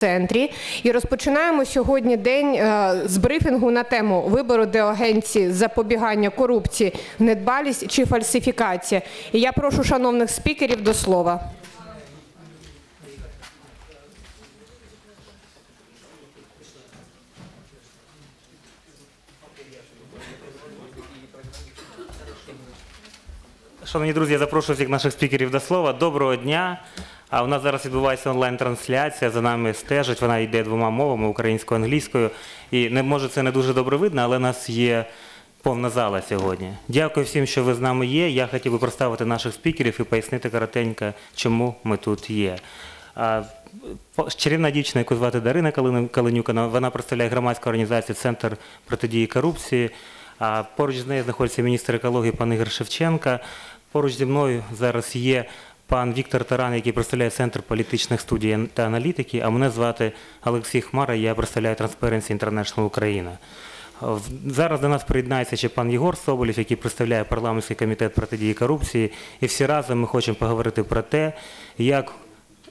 центрі і розпочинаємо сьогодні день е, з брифінгу на тему вибору до агенції запобігання корупції, недбалість чи фальсифікація. І я прошу шановних спікерів до слова. Шановні друзі, я запрошую всіх наших спікерів до слова. Доброго дня. А у нас зараз відбувається онлайн-трансляція. За нами стежить. Вона йде двома мовами українською англійською. І не може це не дуже добре видно, але нас є повна зала сьогодні. Дякую всім, що ви з нами є. Я хотів би представити наших спікерів і пояснити коротенько, чому ми тут є. Чарівна дівчина, яку звати Дарина Калини- Калинюк, вона- представляє громадську організацію Центр протидії корупції. Поруч з нею знаходиться міністр екології пан Ігор Шевченка. Поруч зі мною зараз є пан Віктор Таран, який представляє Центр політичних студій та аналітики. А мене звати Олексій Хмара, я представляю Transparency International Україна. Зараз до нас приєднається ще пан Єгор Соболєв, який представляє парламентський комітет протидії корупції. І всі разом ми хочемо поговорити про те, як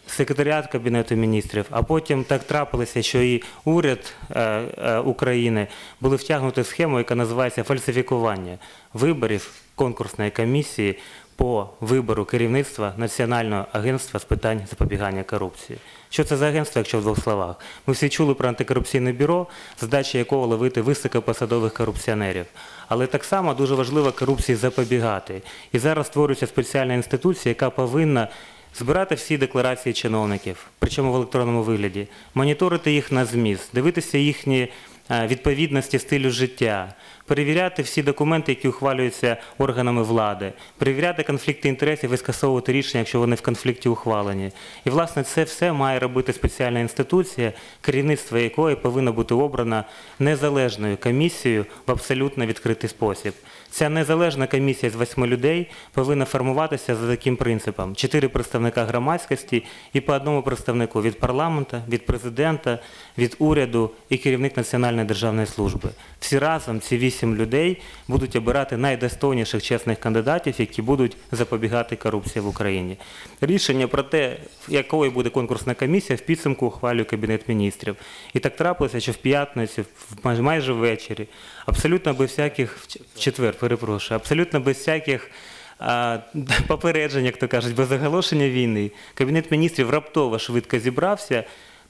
секретаріат Кабінету міністрів, а потім так трапилося, що і уряд е, е, України були втягнуті в схему, яка називається фальсифікування виборів конкурсної комісії по вибору керівництва Національного агентства з питань запобігання корупції. Що це за агентство, якщо в двох словах? Ми всі чули про антикорупційне бюро, задача якого ловити високопосадових корупціонерів. Але так само дуже важливо корупції запобігати. І зараз створюється спеціальна інституція, яка повинна збирати всі декларації чиновників, причому в електронному вигляді, моніторити їх на зміст, дивитися їхні відповідності стилю життя, перевіряти всі документи, які ухвалюються органами влади, перевіряти конфлікти інтересів і скасовувати рішення, якщо вони в конфлікті ухвалені. І, власне, це все має робити спеціальна інституція, керівництво якої повинно бути обрано незалежною комісією в абсолютно відкритий спосіб. Ця незалежна комісія з восьми людей повинна формуватися за таким принципом: чотири представника громадськості і по одному представнику від парламенту, від президента, від уряду і керівник Національної державної служби. Всі разом ці вісім людей будуть обирати найдостойніших чесних кандидатів, які будуть запобігати корупції в Україні. Рішення про те, якою буде конкурсна комісія, в підсумку ухвалює Кабінет міністрів. І так трапилося, що в п'ятницю, майже- ввечері, абсолютно без всяких в четвер, перепрошую, абсолютно без всяких попереджень, як то кажуть, без оголошення війни, Кабінет міністрів раптово швидко зібрався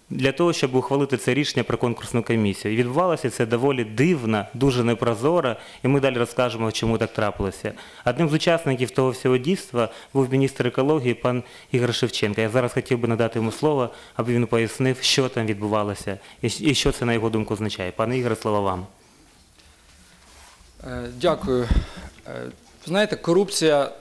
для того, щоб ухвалити це рішення про конкурсну комісію. І відбувалося це доволі дивно, дуже непрозоро, і ми далі розкажемо, чому так трапилося. Одним з учасників того всього дійства був міністр екології пан Ігор Шевченко. Я зараз хотів би надати йому слово, аби він пояснив, що там відбувалося і що це, на його думку, означає. Пане Ігоре, слово вам. Е, Дякую. Е, знаєте, корупція,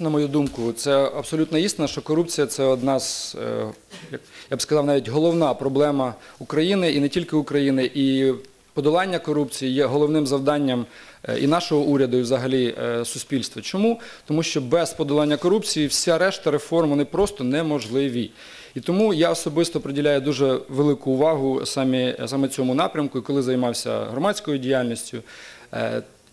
на мою думку, це абсолютно істина, що корупція це одна з, е, я б сказав, навіть головна проблема України і не тільки України. І подолання корупції є головним завданням е, і нашого уряду, і взагалі е, суспільства. Чому? Тому що без подолання корупції вся решта реформ вони просто неможливі. І тому я особисто приділяю дуже велику увагу саме, цьому напрямку, коли займався громадською діяльністю.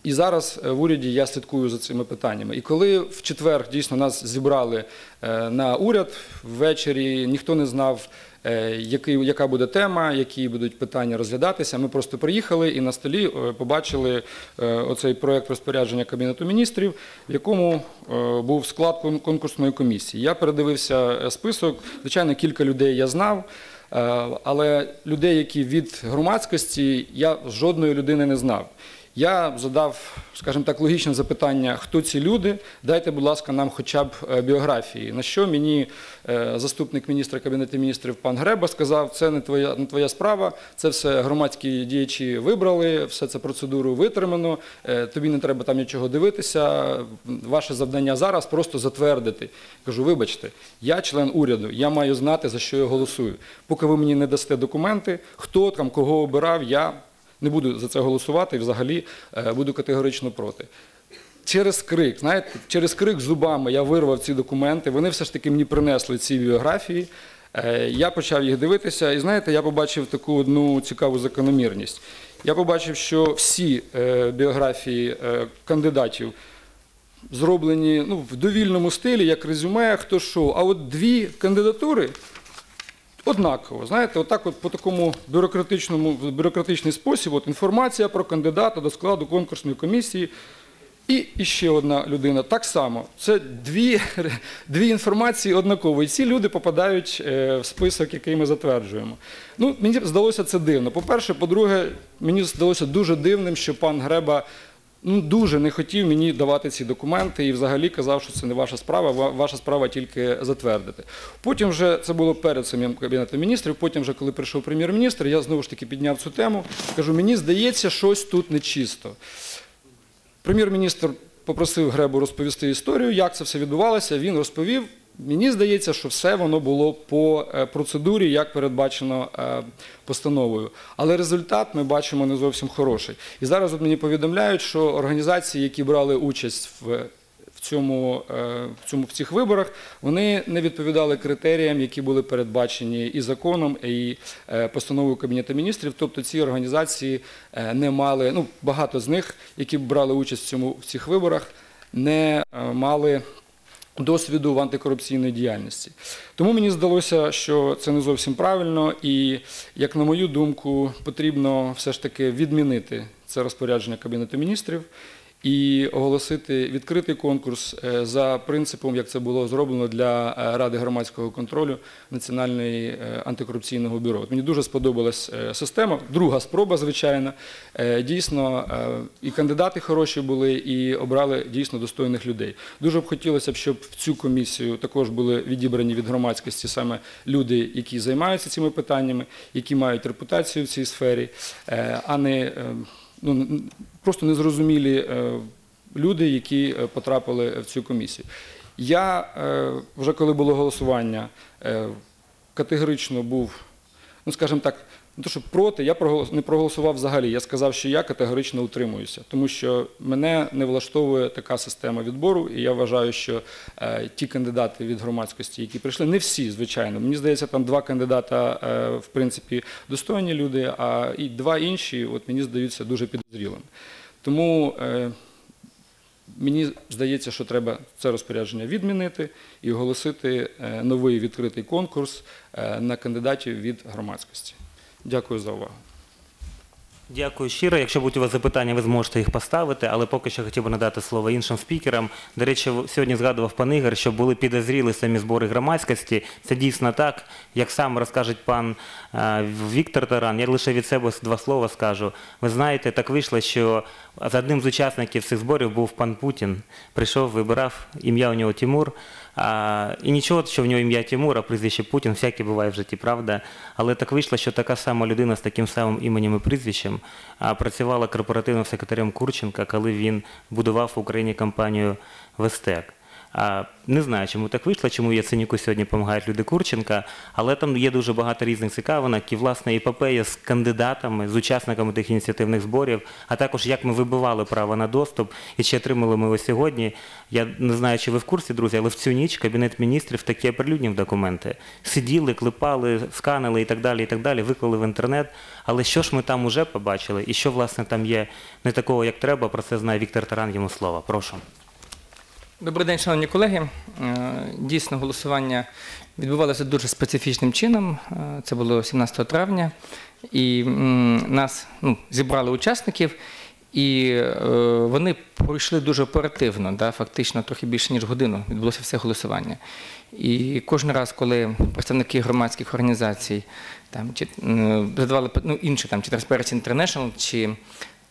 І зараз е, в уряді я слідкую за цими питаннями. І коли в четвер дійсно нас зібрали е, на уряд ввечері, ніхто не знав, е, який, яка буде тема, які будуть питання розглядатися. Ми просто приїхали і на столі побачили оцей проект розпорядження Кабінету міністрів, в якому був склад конкурсної комісії. Я передивився список. Звичайно, кілька людей я знав. Але людей, які від громадськості, я жодної людини не знав. Я задав, скажімо так, логічне запитання, хто ці люди, дайте, будь ласка, нам хоча б е, біографії. На що мені е, заступник міністра Кабінету міністрів пан Греба сказав, це не твоя, не твоя справа, це все громадські діячі вибрали, все це процедуру витримано, е, тобі не треба там нічого дивитися, ваше завдання зараз просто затвердити. Кажу, вибачте, я член уряду, я маю знати, за що я голосую. Поки ви мені не дасте документи, хто там, кого обирав, я не буду за це голосувати і взагалі е, буду категорично проти. Через крик, знаєте, через крик зубами я вирвав ці документи. Вони все ж таки мені принесли ці біографії. Е, Я почав їх дивитися, і знаєте, я побачив таку одну цікаву закономірність. Я побачив, що всі е, біографії кандидатів зроблені ну, в довільному стилі, як резюме, хто що. А от дві кандидатури однаково. Знаєте, отак от по такому бюрократичному, бюрократичний спосіб, от інформація про кандидата до складу конкурсної комісії. І ще одна людина. Так само. Це дві, дві інформації однакові. І ці люди попадають е, в список, який ми затверджуємо. Ну, мені здалося це дивно. По-перше, по-друге, мені здалося дуже дивним, що пан Греба ну, дуже не хотів мені давати ці документи і взагалі казав, що це не ваша справа, ваша справа тільки затвердити. Потім вже це було перед самим кабінетом міністрів. Потім, вже коли прийшов прем'єр-міністр, я знову ж таки підняв цю тему. Кажу, мені здається, щось тут нечисто. Прем'єр-міністр попросив Гребу розповісти історію, як це все відбувалося. Він розповів. Мені здається, що все воно було по е, процедурі, як передбачено е, постановою. Але результат ми бачимо не зовсім хороший. І зараз от мені повідомляють, що організації, які брали участь в в цьому, е, в цьому в цих виборах вони не відповідали критеріям, які були передбачені і законом, і постановою Кабінету міністрів. Тобто ці організації не мали, ну багато з них, які брали участь в цьому в цих виборах, не мали. Досвіду в антикорупційній діяльності. Тому мені здалося, що це не зовсім правильно, і, як на мою думку, потрібно все ж таки відмінити це розпорядження Кабінету міністрів і оголосити відкритий конкурс е, за принципом, як це було зроблено для е, Ради громадського контролю Національної е, антикорупційного бюро. Мені дуже сподобалась система. Друга спроба, звичайно. Дійсно, і кандидати хороші були, і обрали дійсно достойних людей. Дуже б хотілося б, щоб в цю комісію також були відібрані від громадськості саме люди, які займаються цими питаннями, які мають репутацію в цій сфері, а не ну, просто незрозумілі е, люди, які е, потрапили в цю комісію. Я е, вже коли було голосування, категорично був, ну скажімо так, не то, що проти, я не проголосував взагалі. Я сказав, що я категорично утримуюся, тому що мене не влаштовує така система відбору, і я вважаю, що е, ті кандидати від громадськості, які прийшли, не всі, звичайно. Мені здається, там два кандидата, е, в принципі, достойні люди, а і два інші, от мені здаються дуже підозрілими. Тому е, Мені здається, що треба це розпорядження відмінити і оголосити новий відкритий конкурс на кандидатів від громадськості. Дякую за увагу. Дякую щиро. Якщо будуть у вас запитання, ви зможете їх поставити, але поки що хотів би надати слово іншим спікерам. До речі, сьогодні згадував пан Ігор, що були підозріли самі збори громадськості. Це дійсно так. Як сам розкаже пан е, Віктор Таран, я лише від себе два слова скажу. Ви знаєте, так вийшло, що з одним з учасників цих зборів був пан Путін. Прийшов, вибирав ім'я у нього Тимур. А, і нічого, що в нього ім'я Тимур, а прізвище Путін, всяке буває в житті, правда. Але так вийшло, що така сама людина з таким самим іменем і прізвищем працювала корпоративним секретарем Курченка, коли він будував в Україні компанію Вестек. Не знаю, чому так вийшло, чому Яценюку сьогодні допомагають люди Курченка, але там є дуже багато різних цікавинок і, власне, епопея з кандидатами, з учасниками тих ініціативних зборів, а також як ми вибивали право на доступ і чи отримали ми його сьогодні. Я не знаю, чи ви в курсі, друзі, але в цю ніч Кабінет міністрів такі оприлюднив документи. Сиділи, клепали, сканили і так далі, і так далі, виклали в інтернет. Але що ж ми там уже побачили, і що, власне, там є не такого, як треба, про це знає Віктор Таран, йому слово. Прошу. Добрий день, шановні колеги. Е, Дійсно, голосування відбувалося дуже специфічним чином. Е, Це було 17 травня, і нас ну, зібрали учасників, і е, вони пройшли дуже оперативно, да, фактично трохи більше ніж годину відбулося все голосування. І кожен раз, коли представники громадських організацій там, чи, задавали ну, інші, там, чи Transparency International, чи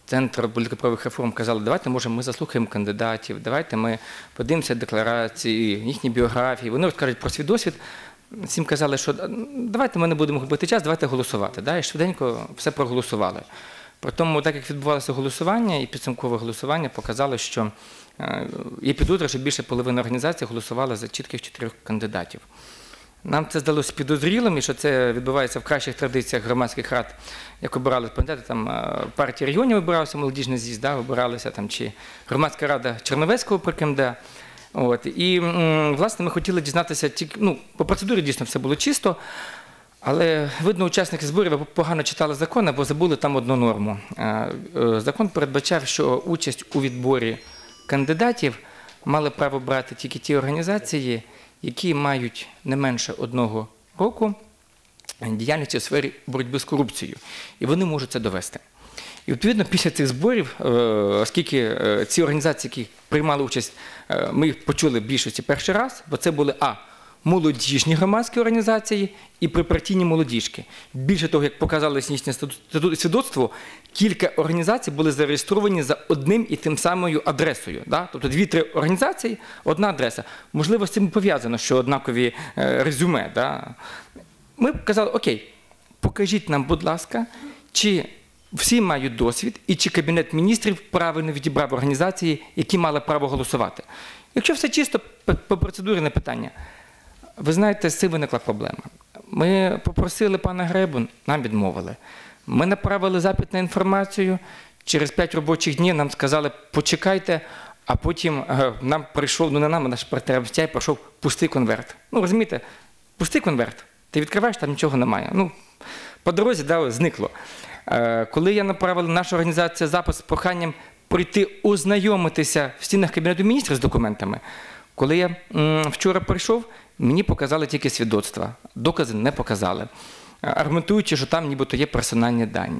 Центр політико-правових реформ казали, давайте, може, ми заслухаємо кандидатів, давайте ми подивимося декларації, їхні біографії. Вони розкажуть про свій досвід. Всім казали, що «Ну, давайте ми не будемо губити час, давайте голосувати. Да? І швиденько все проголосували. При тому, так як відбувалося голосування, і підсумкове голосування показало, що е, є підозра, що більше половини організацій голосували за чітких чотирьох кандидатів. Нам це здалося підозрілим, і що це відбувається в кращих традиціях громадських рад, як обирали пам'ятаєте, там е, партія регіонів вибирався, молодіжний з'їзд, да, вибиралися там, чи громадська рада Черновецького при КМД. От. І, власне, ми хотіли дізнатися тільки, ну, по процедурі дійсно все було чисто, але, видно, учасники зборів погано читали закон, або забули там одну норму. Е, е, Закон передбачав, що участь у відборі кандидатів мали право брати тільки ті організації, які мають не менше одного року діяльності у сфері боротьби з корупцією. І вони можуть це довести. І відповідно після цих зборів, е, оскільки е, ці організації, які приймали участь, е, ми їх почули в більшості перший раз, бо це були А. Молодіжні громадські організації і припартійні молодіжки. Більше того, як статут і свідоцтво, кілька організацій були зареєстровані за одним і тим самою адресою. Тобто дві-три організації, одна адреса. Можливо, з цим пов'язано, що однакові е, резюме. Да? Ми казали, окей, покажіть нам, будь ласка, чи всі мають досвід і чи Кабінет міністрів правильно відібрав організації, які мали право голосувати. Якщо все чисто, по процедурі не питання. Ви знаєте, з цим виникла проблема. Ми попросили пана Гребу, нам відмовили. Ми направили запит на інформацію. Через 5 робочих днів нам сказали, почекайте, а потім е, нам прийшов, ну не нам, а наш партнер МСТІ прийшов пустий конверт. Ну, розумієте, пустий конверт. Ти відкриваєш, там нічого немає. Ну, по дорозі да, зникло. Е, Коли я направила наша організація запис з проханням прийти ознайомитися в стінах Кабінету міністрів з документами, коли я вчора прийшов, мені показали тільки свідоцтва, докази не показали, аргументуючи, що там нібито є персональні дані.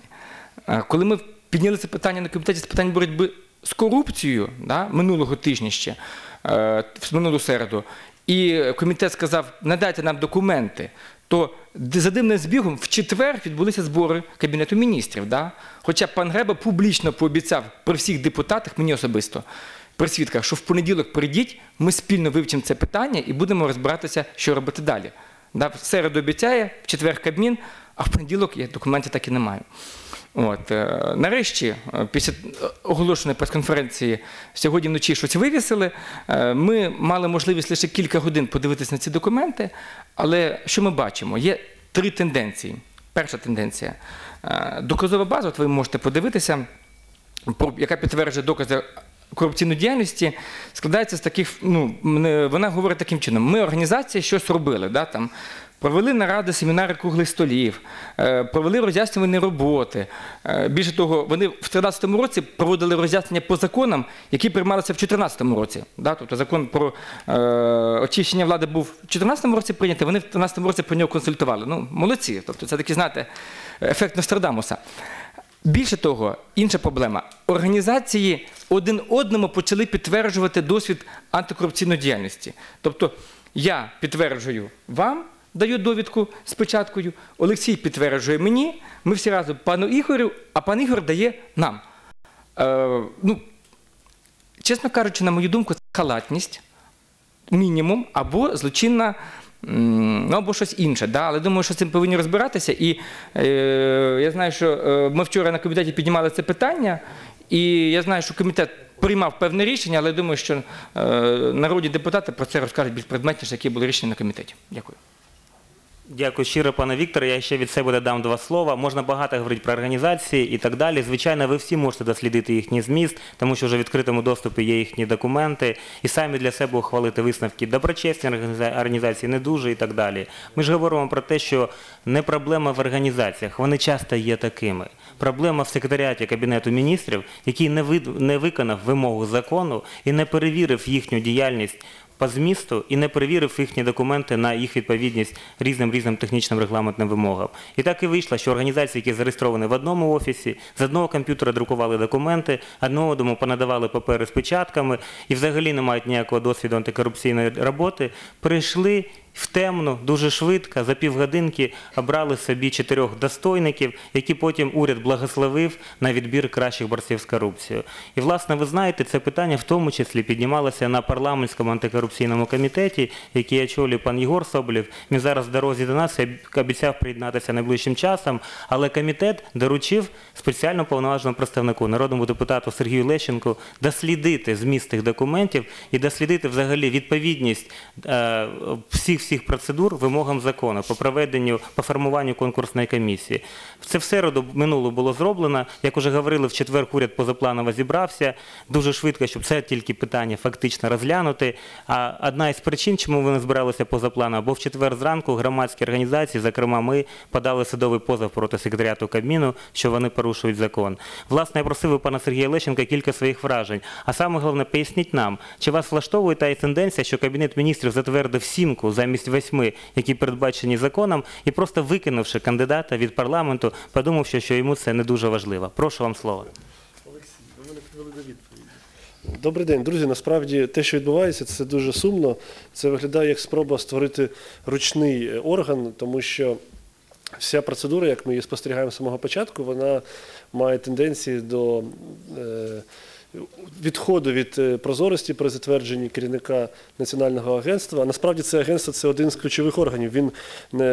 Коли ми підняли це питання на комітеті з питань боротьби з корупцією да, минулого тижня ще, е, в минулу середу, і комітет сказав, надайте нам документи, то за дивним збігом в четвер відбулися збори Кабінету міністрів. Да? Хоча пан Греба публічно пообіцяв при всіх депутатах, мені особисто, при свідках, що в понеділок прийдіть, ми спільно вивчимо це питання і будемо розбиратися, що робити далі. В середу обіцяє, в четвер Кабмін, а в понеділок я документів так і не маю. От, е, нарешті, е, після оголошеної прес-конференції, сьогодні вночі щось вивісили. е, Ми мали можливість лише кілька годин подивитися на ці документи, але що ми бачимо? Є три тенденції. Перша тенденція. Доказова база, от ви можете подивитися, яка підтверджує докази корупційної діяльності, складається з таких, ну, вона говорить таким чином: ми організація щось робили, да, там, провели наради, семінари круглих столів, е, провели роз'яснювальні роботи. Е, Більше того, вони в 2013 році проводили роз'яснення по законам, які приймалися в 2014 році. Тобто закон про е, очищення влади був в 2014 році прийнятий, вони в 2013 році про нього консультували. Ну, молодці. Тобто це такий, знаєте, ефект Нострадамуса. Більше того, інша проблема. Організації один одному почали підтверджувати досвід антикорупційної діяльності. Тобто я підтверджую вам, даю довідку з печаткою, Олексій підтверджує мені, ми всі разом пану Ігорю, а пан Ігор дає нам. Е, ну, чесно кажучи, на мою думку, це халатність, мінімум, або злочинна. Ну, або щось інше, да? але думаю, що з цим повинні розбиратися. І е, я знаю, що е, ми вчора на комітеті піднімали це питання, і я знаю, що комітет приймав певне рішення, але думаю, що е, народні депутати про це розкажуть більш предметніше, які були рішення на комітеті. Дякую. Дякую щиро, пане Вікторе. Я ще від себе додам два слова. Можна багато говорити про організації і так далі. Звичайно, ви всі можете дослідити їхній зміст, тому що вже в відкритому доступі є їхні документи, і самі для себе ухвалити висновки доброчесні організації, не дуже і так далі. Ми ж говоримо про те, що не проблема в організаціях, вони часто є такими. Проблема в секретаріаті Кабінету міністрів, який не, виконав вимогу закону і не перевірив їхню діяльність по змісту і не перевірив їхні документи на їх відповідність різним різним технічним регламентним вимогам. І так і вийшло, що організації, які зареєстровані в одному офісі, з одного комп'ютера друкували документи, одного дому понадавали папери з печатками і взагалі не мають ніякого досвіду антикорупційної роботи, прийшли в темну дуже швидко, за півгодинки обрали собі чотирьох достойників, які потім уряд благословив на відбір кращих борців з корупцією. І, власне, ви знаєте, це питання в тому числі піднімалося на парламентському антикорупційному комітеті, який очолює пан Єгор Соболєв. Він зараз в дорозі до нас і обіцяв приєднатися найближчим часом, але комітет доручив спеціально повноваженому представнику, народному депутату Сергію Лещенку, дослідити зміст тих документів і дослідити взагалі відповідність е, всіх всіх процедур вимогам закону по проведенню, по формуванню конкурсної комісії. Це в середу минуло було зроблено. Як уже говорили, в четвер уряд позапланово зібрався дуже швидко, щоб це тільки питання фактично розглянути. А одна із причин, чому вони збиралися позапланово, бо в четвер зранку громадські організації, зокрема ми, подали судовий позов проти секретаріату Кабміну, що вони порушують закон. Власне, я просив пана Сергія Лещенка кілька своїх вражень. А саме головне, поясніть нам, чи вас влаштовує та тенденція, що Кабінет міністрів затвердив сімку замість замість восьми, які передбачені законом, і просто викинувши кандидата від парламенту, подумавши, що йому це не дуже важливо. Прошу вам слово. Добрий день, друзі. Насправді те, що відбувається, це дуже сумно. Це виглядає як спроба створити ручний е, орган, тому що вся процедура, як ми її спостерігаємо з самого початку, вона має тенденції до е, відходу від е, прозорості при затвердженні керівника національного агентства. Насправді це агентство це один з ключових органів. Він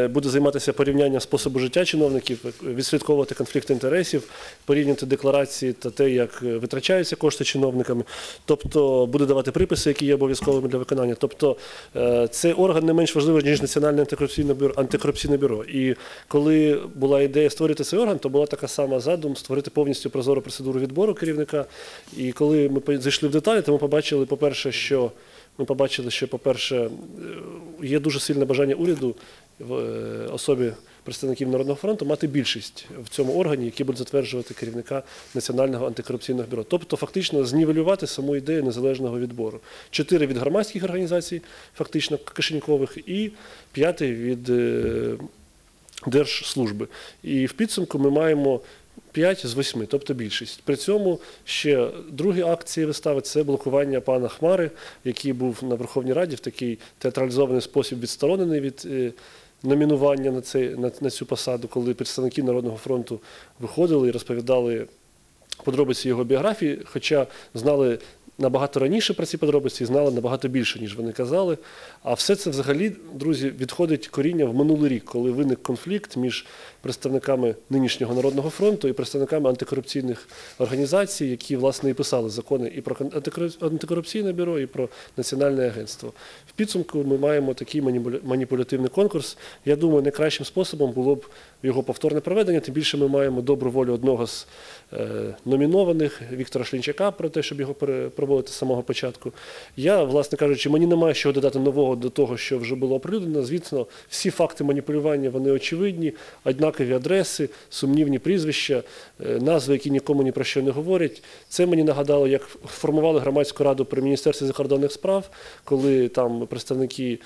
буде займатися порівнянням способу життя чиновників, відслідковувати конфлікти інтересів, порівняти декларації та те, як е, витрачаються кошти чиновниками, тобто буде давати приписи, які є обов'язковими для виконання. Тобто е, цей орган не менш важливий, ніж Національне антикорупційне бюро, антикорупційне бюро. І коли була ідея створити цей орган, то була така сама задум створити повністю прозору процедуру відбору керівника. І коли ми зайшли в деталі, то ми побачили, по-перше, що ми побачили, що, по-перше, е, є дуже сильне бажання уряду в е, особі представників Народного фронту мати більшість в цьому органі, який буде затверджувати керівника Національного антикорупційного бюро. Тобто, фактично, знівелювати саму ідею незалежного відбору. Чотири від громадських організацій, фактично кишенькових, і п'ятий від е, держслужби. І в підсумку ми маємо 5 з 8, тобто більшість. При цьому ще другі акції вистави це блокування пана Хмари, який був на Верховній Раді в такий театралізований спосіб відсторонений від е, номінування на, цей, на, на цю посаду, коли представники Народного фронту виходили і розповідали подробиці його біографії, хоча знали набагато раніше про ці подробиці і знали набагато більше, ніж вони казали. А все це взагалі, друзі, відходить коріння в минулий рік, коли виник конфлікт між представниками нинішнього Народного фронту і представниками антикорупційних організацій, які власне і писали закони і про антикорупційне бюро, і про національне агентство. В підсумку ми маємо такий маніпулятивний конкурс. Я думаю, найкращим способом було б його повторне проведення. Тим більше ми маємо добру волю одного з е, номінованих Віктора Шлінчака про те, щоб його пере- проводити з самого початку. Я, власне кажучи, мені немає що додати нового до того, що вже було оприлюднено. Звісно, всі факти маніпулювання вони очевидні, однакові адреси, сумнівні прізвища, е, назви, які нікому ні про що не говорять. Це мені нагадало, як формували громадську раду при міністерстві закордонних справ, коли там представники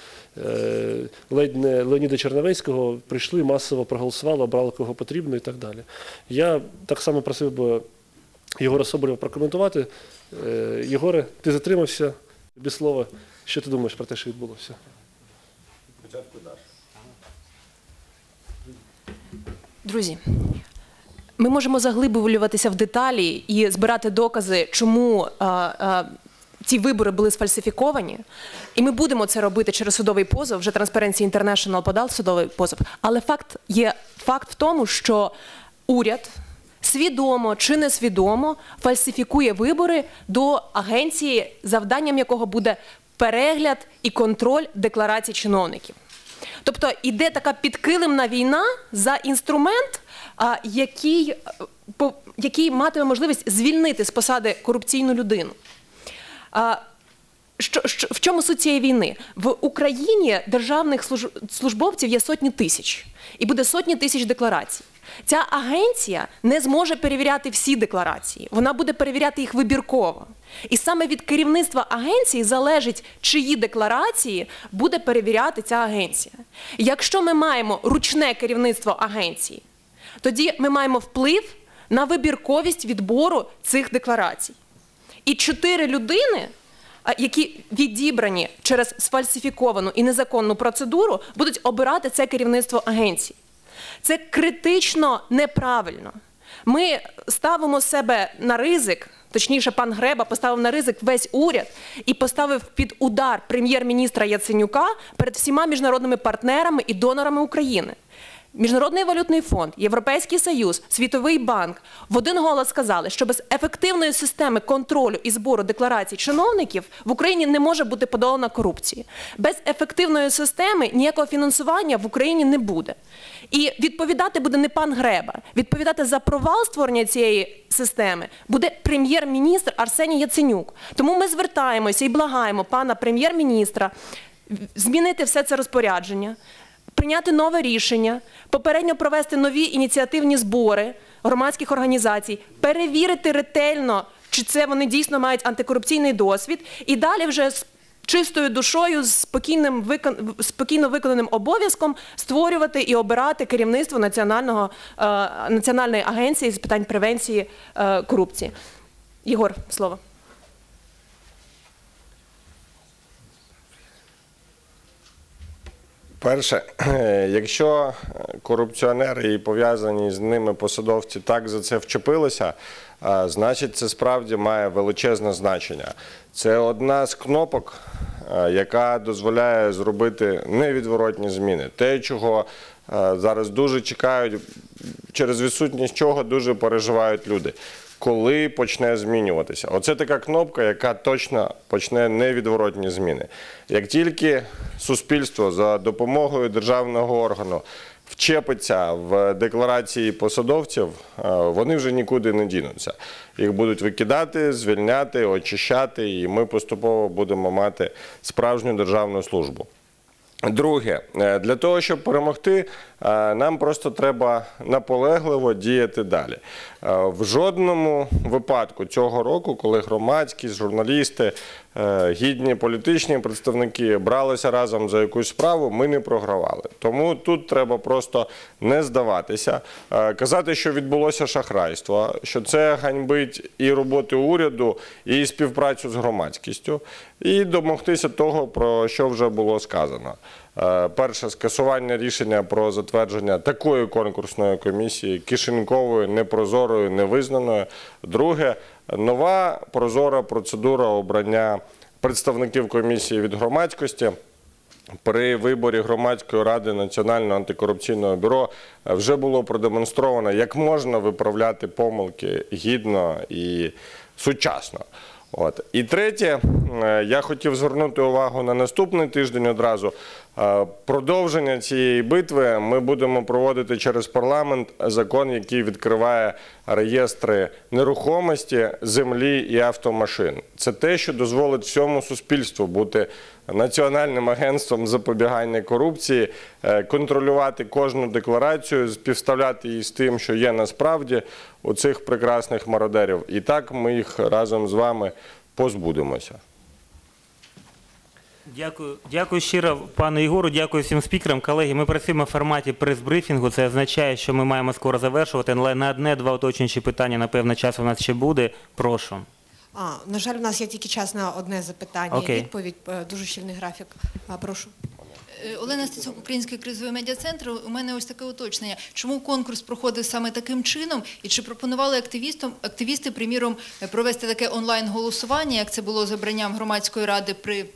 е, ледь не Леоніда Черновецького прийшли масово проголосували, обрали кого потрібно і так далі. Я так само просив би Єгора Соболєва прокоментувати. Е, Єгоре, ти затримався без слова. Що ти думаєш про те, що відбулося? Друзі, ми можемо заглиблюватися в деталі і збирати докази, чому а, а, ці вибори були сфальсифіковані. І ми будемо це робити через судовий позов. Вже Transparency International подав судовий позов. Але факт є факт в тому, що уряд свідомо чи несвідомо фальсифікує вибори до агенції, завданням якого буде перегляд і контроль декларацій чиновників. Тобто іде така підкилимна війна за інструмент, який, е, який матиме можливість звільнити з посади корупційну людину. Що, що, в чому суть цієї війни? В Україні державних служ- службовців є сотні тисяч, і буде сотні тисяч декларацій. Ця агенція не зможе перевіряти всі декларації, вона буде перевіряти їх вибірково. І саме від керівництва агенції залежить, чиї декларації буде перевіряти ця агенція. Якщо ми маємо ручне керівництво агенції, тоді ми маємо вплив на вибірковість відбору цих декларацій. І чотири людини, які відібрані через сфальсифіковану і незаконну процедуру, будуть обирати це керівництво агенції. Це критично неправильно. Ми ставимо себе на ризик, точніше, пан Греба поставив на ризик весь уряд і поставив під удар прем'єр-міністра Яценюка перед всіма міжнародними партнерами і донорами України. Міжнародний валютний фонд, Європейський Союз, Світовий банк в один голос сказали, що без ефективної системи контролю і збору декларацій чиновників в Україні не може бути подолана корупції. Без ефективної системи ніякого фінансування в Україні не буде. І відповідати буде не пан Греба. Відповідати за провал створення цієї системи буде прем'єр-міністр Арсеній Яценюк. Тому ми звертаємося і благаємо пана прем'єр-міністра змінити все це розпорядження прийняти нове рішення, попередньо провести нові ініціативні збори громадських організацій, перевірити ретельно, чи це вони дійсно мають антикорупційний досвід, і далі вже с- чистою душою, з спокійним викон... спокійно виконаним обов'язком створювати і обирати керівництво національного е, національної агенції з питань превенції е, корупції. Єгор, слово. Перше, якщо корупціонери і пов'язані з ними посадовці так за це вчепилися, значить це справді має величезне значення. Це одна з кнопок, яка дозволяє зробити невідворотні зміни. Те, чого зараз дуже чекають, через відсутність чого дуже переживають люди. Коли почне змінюватися, оце така кнопка, яка точно почне невідворотні зміни. Як тільки суспільство за допомогою державного органу вчепиться в декларації посадовців, е, вони вже нікуди не дінуться. Їх будуть викидати, звільняти, очищати, і ми поступово будемо мати справжню державну службу. Друге, е, для того, щоб перемогти, нам просто треба наполегливо діяти далі. В жодному випадку цього року, коли громадськість, журналісти, е, гідні політичні представники бралися разом за якусь справу, ми не програвали. Тому тут треба просто не здаватися, казати, що відбулося шахрайство, що це ганьбить і роботу уряду, і співпрацю з громадськістю, і домогтися того, про що вже було сказано. Е, Перше скасування рішення про затвердження такої конкурсної комісії, кишенькової, непрозорої, невизнаної. Друге, нова прозора процедура обрання представників комісії від громадськості. При виборі громадської ради Національного антикорупційного бюро е, вже було продемонстровано, як можна виправляти помилки гідно і сучасно. От. І третє, е, я хотів звернути увагу на наступний тиждень одразу. Е, Продовження цієї битви ми будемо проводити через парламент закон, який відкриває реєстри нерухомості, землі і автомашин. Це те, що дозволить всьому суспільству бути національним агентством запобігання корупції, е, контролювати кожну декларацію, співставляти її з тим, що є насправді у цих прекрасних мародерів. І так ми їх разом з вами позбудемося. Дякую, дякую щиро пану Ігору, дякую всім спікерам. Колеги, ми працюємо в форматі прес-брифінгу. Це означає, що ми маємо скоро завершувати, але на одне-два уточнюючі питання, напевно, час у нас ще буде. Прошу. А, на жаль, у нас є тільки час на одне запитання. Окей. і Відповідь Е, дуже щільний графік. А, прошу. Е, Олена Стецюк, Український кризовий медіа-центр. У мене ось таке уточнення. Чому конкурс проходив саме таким чином? І чи пропонували активістам, активісти, приміром, провести таке онлайн-голосування, як це було з обранням громадської ради при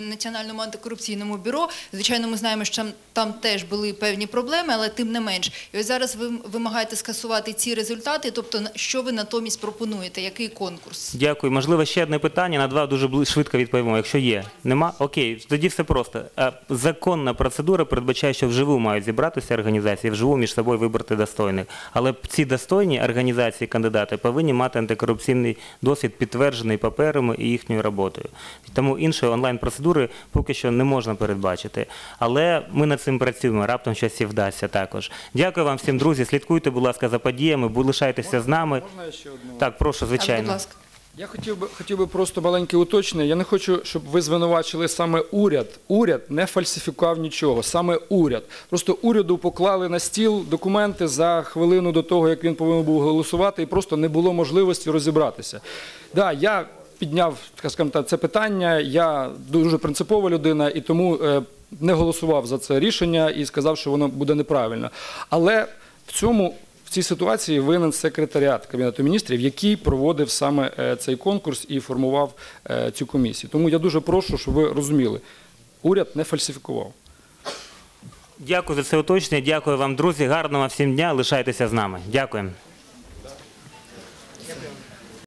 Національному антикорупційному бюро? Звичайно, ми знаємо, що там, теж були певні проблеми, але тим не менш. І ось зараз ви вимагаєте скасувати ці результати. Тобто, що ви натомість пропонуєте? Який конкурс? Дякую. Можливо, ще одне питання. На два дуже швидко відповімо. Якщо є. Нема? Окей, тоді все просто. Е, Законна процедура передбачає, що вживу мають зібратися організації, вживу між собою вибрати достойних. Але ці достойні організації, кандидати повинні мати антикорупційний досвід, підтверджений паперами і їхньою роботою. Тому іншої онлайн-процедури поки що не можна передбачити. Але ми над цим працюємо. Раптом щось і вдасться також. Дякую вам всім, друзі. Слідкуйте, будь ласка, за подіями, лишайтеся з нами. Можна ще одну? Так, прошу, Так, будь звичайно. ласка. Я хотів би хотів би просто маленьке уточнення. Я не хочу, щоб ви звинувачили саме уряд. Уряд не фальсифікував нічого, саме уряд. Просто уряду поклали на стіл документи за хвилину до того, як він повинен був голосувати, і просто не було можливості розібратися. Да, я підняв скажімо так, це питання. Я дуже принципова людина і тому е, не голосував за це рішення і сказав, що воно буде неправильно. Але в цьому в цій ситуації винен секретаріат Кабінету міністрів, який проводив саме е, цей конкурс і формував е, цю комісію. Тому я дуже прошу, щоб ви розуміли, уряд не фальсифікував. Дякую за це уточнення. Дякую вам, друзі. Гарного всім дня. Лишайтеся з нами. Дякуємо.